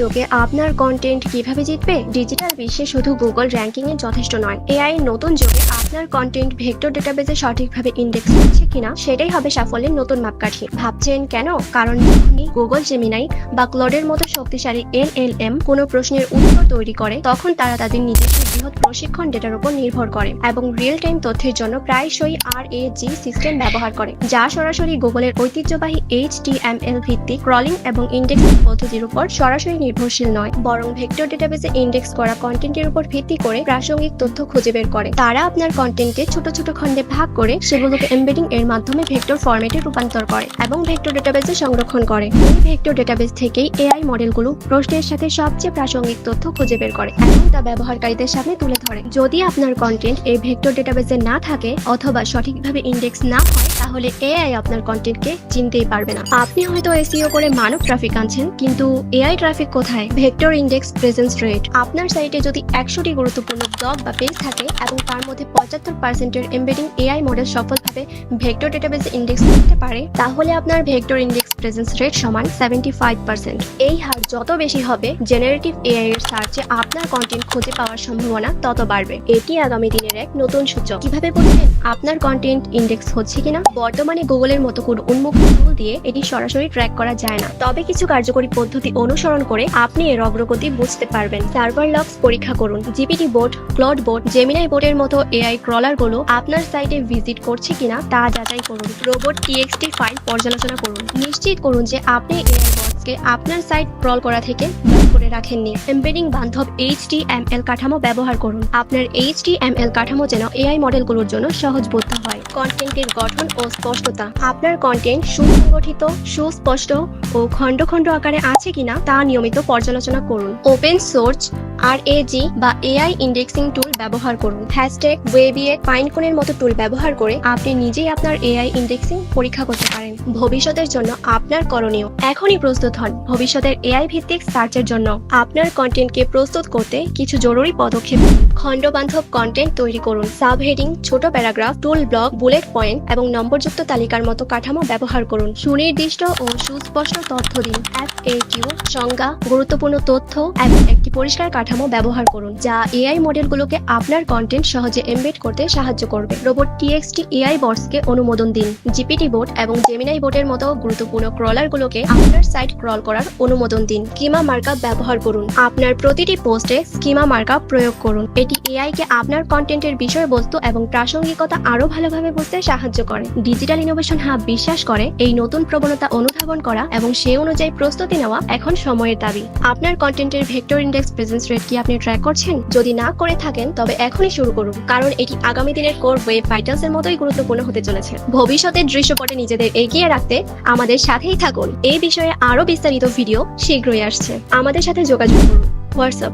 যুগে আপনার কন্টেন্ট কীভাবে জিতবে? ডিজিটাল বিশ্বে শুধু গুগল র্যাঙ্কিং এ যথেষ্ট নয়। এআই নতুন যুগে আপনার কন্টেন্ট ভেক্টর ডেটাবেসে সঠিকভাবে ইন্ডেক্স হচ্ছে কিনা, সেটাই হবে সাফল্যের নতুন মাপকাঠি। ভাবছেন কেন? কারণ যখনই গুগল জেমিনাই বা ক্লোডের মতো শক্তিশালী এলএলএম কোনো প্রশ্নের উত্তর তৈরি করে, তখন তারা তাদের নিজস্ব বৃহৎ প্রশিক্ষণ ডেটার উপর নির্ভর করে এবং রিয়েল টাইম তথ্যের জন্য প্রায়শই আর এ জি সিস্টেম ব্যবহার করে, যা সরাসরি গুগলের ঐতিহ্যবাহী এইচ টি এম এল ভিত্তিক ক্রলিং এবং ইন্ডেক্সিং পদ্ধতির উপর সরাসরি নির্ভরশীল নয়, বরং ভেক্টর ডেটাবেসে ইন্ডেক্স করা কন্টেন্টের উপর ভিত্তি করে প্রাসঙ্গিক তথ্য খুঁজে বের করে। তারা আপনার কন্টেন্টকে ছোট ছোট খণ্ডে ভাগ করে সেগুলোকে এমবেডিং এর মাধ্যমে ভেক্টর ফরম্যাটে রূপান্তর করে এবং ভেক্টর ডেটাবেসে সংরক্ষণ করে। এই ভেক্টর ডেটাবেস থেকেই এআই মডেলগুলো প্রশ্নের সাথে সবচেয়ে প্রাসঙ্গিক তথ্য খুঁজে বের করে এবং তা ব্যবহারকারীদের সামনে তুলে ধরে। যদি আপনার কন্টেন্ট এই ভেক্টর ডেটাবেসে না থাকে অথবা সঠিকভাবে ইন্ডেক্স না হয়, তাহলে এআই আপনার কন্টেন্টকে চিনতেই পারবে না। আপনি হয়তো এসিও করে মানব ট্রাফিক আনছেন, কিন্তু এআই ট্রাফিক কোথায়? Vector index presence rate. আপনার সাইটে যদি একশোটি গুরুত্বপূর্ণ ব্লগ বা পেজ থাকে এবং তার মধ্যে পঁচাত্তর পার্সেন্টের এমবেডিং এআই মডেল সফলভাবে ভেক্টর ডেটাবেসে ইন্ডেক্স করতে পারে, তাহলে আপনার ভেক্টর ইন্ডেক্স প্রেজেন্স রেট সমান সেভেন্টি ফাইভ পার্সেন্ট। এই হার যত বেশি হবে জেনারেটিভ এআই এর সার্চে আপনার কন্টেন্ট খুঁজে পাওয়ার সম্ভাবনা তত বাড়বে। এটি আগামী দিনের এক নতুন সূচক। কীভাবে বুঝবেন আপনার কন্টেন্ট ইন্ডেক্স হচ্ছে কিনা? বর্তমানে গুগলের মতো কোনো উন্মুক্ত টুল দিয়ে এটি সরাসরি ট্র্যাক করা যায় না। তবে কিছু কার্যকরী পদ্ধতি অনুসরণ করে আপনি এর অগ্রগতি বুঝতে পারবেন। সার্ভার লগস পরীক্ষা করুন। GPT bot Claude bot Gemini বোর্ডের মতো এআই ক্রলারগুলো আপনার সাইটে ভিজিট করছে কিনা তা যাচাই করুন। রোবট টিএক্সটি ফাইল পর্যালোচনা করুন। নিশ্চিত করুন যে আপনি এআই বটসকে আপনার সাইট ক্রল করা থেকে করে রাখেননি। এমবেডিং বান্ধব এইচটিএমএল কাঠামো ব্যবহার করুন। আপনার এইচটিএমএল কাঠামো যেন এআই মডেলগুলোর জন্য সহজবোধ্য হয়। কন্টেন্টের গঠন ও স্পষ্টতা। আপনার কন্টেন্ট সুসংগঠিত, সুস্পষ্ট ও খণ্ড খণ্ড আকারে আছে কিনা তা নিয়মিত পর্যালোচনা করুন। ওপেন সোর্স আর এজি বা এআই ইন্ডেক্সিং টুল ব্যবহার করুন। হ্যাশট্যাগ ওয়েবিএ পাইনকোনের মতো টুল ব্যবহার করে আপনি নিজেই আপনার এআই ইন্ডেক্সিং পরীক্ষা করতে পারেন। ভবিষ্যতের জন্য আপনার করণীয়। এখনই প্রস্তুত হন ভবিষ্যতের এআই ভিত্তিক সার্চের জন্য। আপনার কন্টেন্টকে প্রস্তুত করতে কিছু জরুরি পদক্ষেপ। খণ্ডবান্ধব কন্টেন্ট তৈরি করুন। সাব হেডিং ছোট paragraph tool block bullet point এবং নম্বরযুক্ত তালিকার মতো কাঠামো ব্যবহার করুন। সুনির্দিষ্ট ও সুস্পষ্ট তথ্য দিন। এফ এ কিউ সংজ্ঞা, গুরুত্বপূর্ণ তথ্য এবং একটি পরিষ্কার কাঠামো ব্যবহার করুন, যা এআই মডেলগুলোকে আপনার কন্টেন্ট সহজে এমবেড করতে সাহায্য করবে। রোবট টিএক্সটি এআই বটসকে অনুমোদন দিন। জিপিটি বোর্ড এবং জেমিনাই বোটের মতো গুরুত্বপূর্ণ ক্রলারগুলোকে আপনার সাইট ক্রল করার অনুমোদন দিন। স্কিমা মার্কআপ ব্যবহার করুন। আপনার প্রতিটি পোস্টে স্কিমা মার্কআপ প্রয়োগ করুন। এটি এআই কে আপনার কন্টেন্টের বিষয়বস্তু এবং প্রাসঙ্গিকতা আরও ভালোভাবে বুঝতে সাহায্য করে। ডিজিটাল ইনোভেশন হাব বিশ্বাস করে এই নতুন প্রবণতা অনুধাবন করা এবং সে অনুযায়ী প্রস্তুতি নেওয়া এখন সময়ের দাবি। আপনার কন্টেন্টের ভেক্টর ইন্ডেক্স প্রেজেন্স রেট কি আপনি ট্র্যাক করছেন? যদি না করে থাকেন, তবে এখনই শুরু করুন, কারণ এটি আগামী দিনের কোর ওয়েব ভাইটালস এর মতোই গুরুত্বপূর্ণ হতে চলেছে। ভবিষ্যতের দৃশ্যপটে নিজেদের এগিয়ে রাখতে আমাদের সাথেই থাকুন। এই বিষয়ে আরও বিস্তারিত ভিডিও শীঘ্রই আসছে। আমাদের সাথে যোগাযোগ করুন। WhatsApp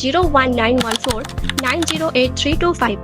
zero one nine one four nine zero eight three two five.